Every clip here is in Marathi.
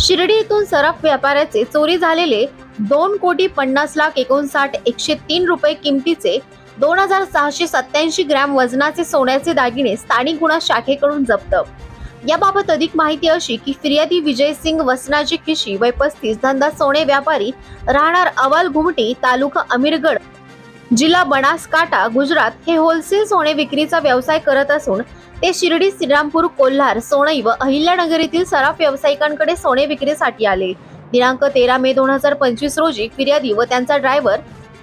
शिर्डी येथून सराफ व्यापाऱ्याचे चोरी झालेले दोन कोटी पन्नास लाख एकोणसाठ एकशे तीन रुपये किमतीचे दोन हजार सहाशे सत्याऐंशी ग्रॅम वजनाचे सोन्याचे दागिने स्थानिक गुन्हा शाखेकडून जप्त. याबाबत अधिक माहिती अशी की फिर्यादी विजय सिंग वसनाजी खिशी वय पस्तीस धंदा सोने व्यापारी राहणार अवाल घुमटी तालुका अमीरगड जिल्हा बनासकांठा गुजरात हे होलसेल सोने विक्रीचा व्यवसाय करत असून ते शिर्डी श्रीरामपूर कोल्हार सोनई व अहिल्यानगर येथील सराफ व्यावसायिकांकडे सोने विक्रीसाठी आले. दिनांक तेरा मे दोन हजार पंचवीस रोजी फिर्यादी व त्यांचा ड्रायव्हर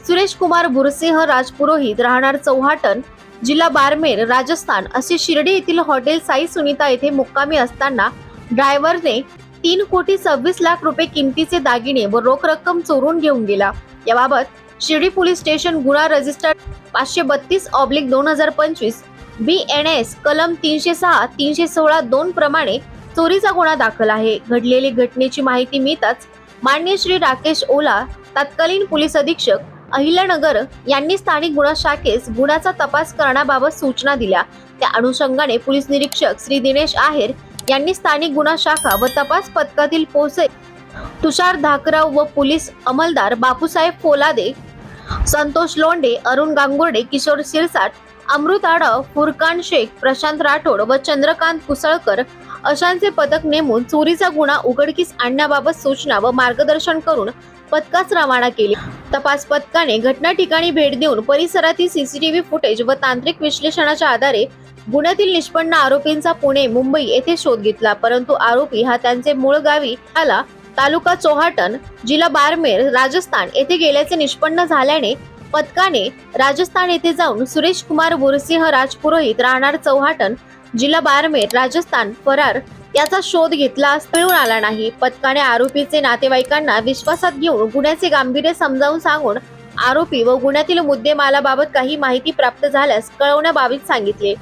सुरेश कुमार बुरसिंह राजपुरोहित राहणार चौहाटन जिल्हा बारमेर राजस्थान असे शिर्डी येथील हॉटेल साई सुनीता येथे मुक्कामी असताना ड्रायव्हरने तीन कोटी सव्वीस लाख रुपये किमतीचे दागिने व रोख रक्कम चोरून घेऊन गेला. याबाबत शिर्डी पोलीस स्टेशन गुन्हा रजिस्टर पाचशे बत्तीस ऑब्लिक दोन हजार पंचवीस. बी एन एस कलम तीनशे सहा तीनशे सोळा दोन प्रमाणे चोरीचा गुन्हा दाखल आहे. घडलेली घटनेची माहिती मिळताच मान्य श्री राकेश ओला तत्कालीन पोलीस अधीक्षक अहिल्यानगर यांनी स्थानिक गुन्हा शाखेस गुन्ह्याचा तपास करण्याबाबत सूचना दिल्या. त्या अनुषंगाने पोलीस निरीक्षक श्री दिनेश आहेर यांनी स्थानिक गुन्हा शाखा व तपास पथकातील पोसे तुषार धाकराव व पोलीस अंमलदार बापूसाहेब फोलादे संतोष लोंडे अरुण गांगुर्डे किशोर शिरसाट अमृत आडव फुरकान शेख प्रशांत राठोड व चंद्रकांत कुसळकर अशांचे पथक नेमून चोरीचा गुन्हा उघडकीस आणण्याबाबत सूचना व मार्गदर्शन करून पथकास रवाना केले. तपास पथकाने घटना ठिकाणी भेट देऊन परिसरातील सीसीटीव्ही फुटेज व तांत्रिक विश्लेषणाच्या आधारे गुन्ह्यातील निष्पन्न आरोपींचा पुणे मुंबई येथे शोध घेतला. परंतु आरोपी हा त्यांचे मूळ गावी आला तालुका चोहाटन जिल्हा बारमेर राजस्थान येथे गेल्याचे निष्पन्न झाल्याने पथकाने राजस्थान येथे जाऊन सुरेश कुमार बुरसिंह राजपुरोहित राहणार चौहाटन जिल्हा बारमेर राजस्थान फरार याचा शोध घेतला मिळून आला नाही. पथकाने आरोपीचे नातेवाईकांना विश्वासात घेऊन गुन्ह्याचे गांभीर्य समजावून सांगून आरोपी व गुन्ह्यातील मुद्देमालाबाबत काही माहिती प्राप्त झाल्यास कळवण्याबाबत सांगितले.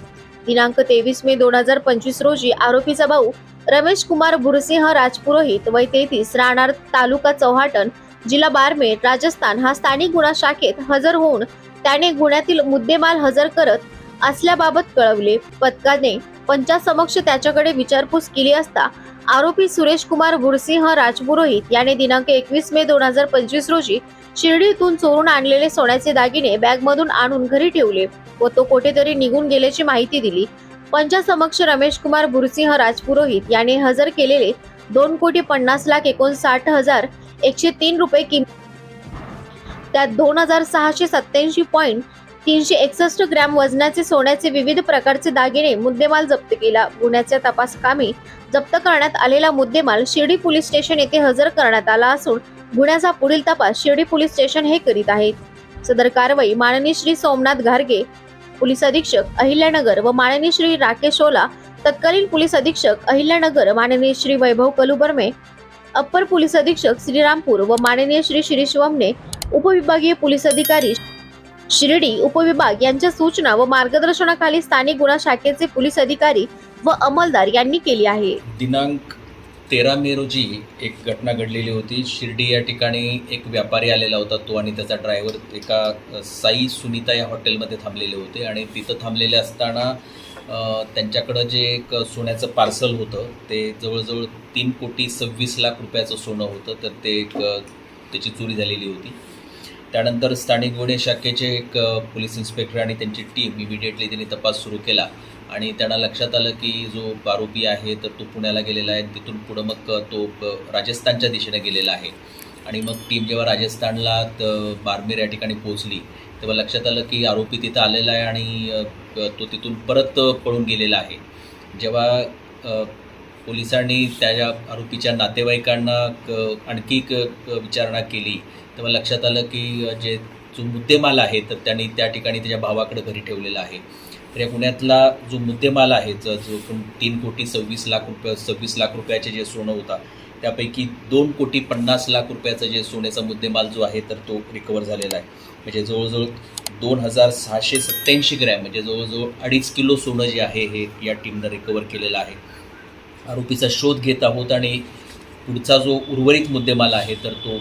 दिनांक तेवीस मे दोन हजार पंचवीस रोजी आरोपीचा भाऊ रमेश कुमार बुरसिंह राजपुरोहित वय तेहतीस राहणार तालुका चौहाटन जिल्हा बारमेर राजस्थान. हा स्थानिक गुन्हा शाखेत हजर होऊन त्याने गुन्ह्यातील मुद्देमाल हजर करत असल्याबाबत कळवले. पथकाने पंचासमक्ष त्याच्याकडे विचारपूस केली असता आरोपी सुरेश कुमार गुरसिंह राजपुरोहित याने दिनांक एकवीस मे दोन हजार पंचवीस रोजी शिर्डीतून चोरून आणलेले सोन्याचे दागिने बॅगमधून आणून घरी ठेवले व तो कोठेतरी निघून गेल्याची माहिती दिली. पंचासमक्ष रमेश कुमार बुरसिंह राजपुरोहित याने हजर केलेले दोन कोटी पन्नास लाख एकोणसाठ हजार एकशे तीन रुपये किंमत त्यात दोन हजार सहाशे सत्याऐंशी पॉईंट तीनशे एकसष्ट ग्रॅम वजनाचे सोन्याचे विविध प्रकारचे दागिने मुद्देमाल जप्त केला. गुन्ह्याच्या तपासकामी जप्त करण्यात आलेला मुद्देमाल शिर्डी पोलीस स्टेशन येथे हजर करण्यात आला असून गुन्ह्याचा पुढील तपास शिर्डी पोलीस स्टेशन हे करीत आहेत सदर कारवाई माननीय श्री सोमनाथ घारगे पोलीस अधीक्षक अहिल्यानगर व माननीय श्री राकेश ओला तत्कालीन पोलीस अधीक्षक अहिल्यानगर माननीय श्री वैभव कलुबर्मे अप्पर पोलीस अधीक्षक श्रीरामपूर व माननीय श्री श्री शिवमने उपविभागीय पोलीस अधिकारी शिर्डी उपविभाग यांच्या सूचना व मार्गदर्शनाखाली स्थानिक गुन्हा शाखेचे पोलीस अधिकारी व अंमलदार यांनी केली आहे. दिनांक तेरा मे रोजी एक घटना घडलेली होती. शिर्डी या ठिकाणी एक व्यापारी आलेला होता. तो आणि त्याचा ड्रायव्हर एका साई सुनीता या हॉटेलमध्ये थांबलेले होते आणि तिथं थांबलेले असताना त्यांच्याकडं जे एक सोन्याचं पार्सल होतं ते जवळजवळ तीन कोटी सव्वीस लाख रुपयाचं सोनं होतं. तर ते एक त्याची चोरी झालेली होती. त्यानंतर स्थानिक गुन्हे शाखेचे एक पोलीस इन्स्पेक्टर आणि त्यांची टीम इमिडिएटली त्यांनी तपास सुरू केला. आणि त्यांना लक्षात आलं की जो आरोपी आहे तर तो पुण्याला गेलेला आहे. तिथून पुढं मग तो राजस्थानच्या दिशेने गेलेला आहे. आणि मग टीम जेव्हा राजस्थानला बारमेर या ठिकाणी पोहोचली तेव्हा लक्षात आलं की आरोपी तिथं आलेला आहे आणि तो तिथून परत पळून गेलेला आहे. जेव्हा पोलिसांनी त्या आरोपीच्या नातेवाईकांना क- आणखी एक विचारणा केली. तेव्हा लक्षात आलं की जे जो मुद्देमाल आहे तर त्यांनी त्या ठिकाणी त्याच्या भावाकडे घरी ठेवलेला आहे. तर या गुन्ह्यातला जो मुद्देमाल आहे जो जो तीन कोटी सव्वीस लाख रुपये सव्वीस लाख रुपयाचे जे सोनं होता त्यापैकी दोन कोटी पन्नास लाख रुपयाचा जे सोन्याचा मुद्देमाल जो आहे तर तो रिकवर झालेला आहे. म्हणजे जवळजवळ दोन हजार सहाशे सत्त्याऐंशी ग्रॅम म्हणजे जवळजवळ अडीच किलो सोनं जे आहे हे या टीमनं रिकवर केलेलं आहे. आरोपीचा शोध घेत आहोत आणि पुढचा जो उर्वरित मुद्देमाल आहे तर तो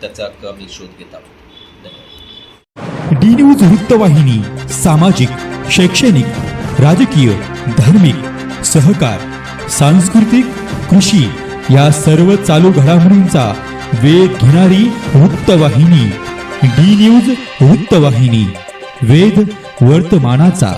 त्याचा आम्ही शोध घेत आहोत. धन्यवाद. डी न्यूज वृत्तवाहिनी सामाजिक शैक्षणिक राजकीय धार्मिक सहकार सांस्कृतिक कृषी या सर्व चालू घडामोडींचा वेध घेणारी वृत्तवाहिनी डी न्यूज वृत्तवाहिनी वेध वर्तमानाचा.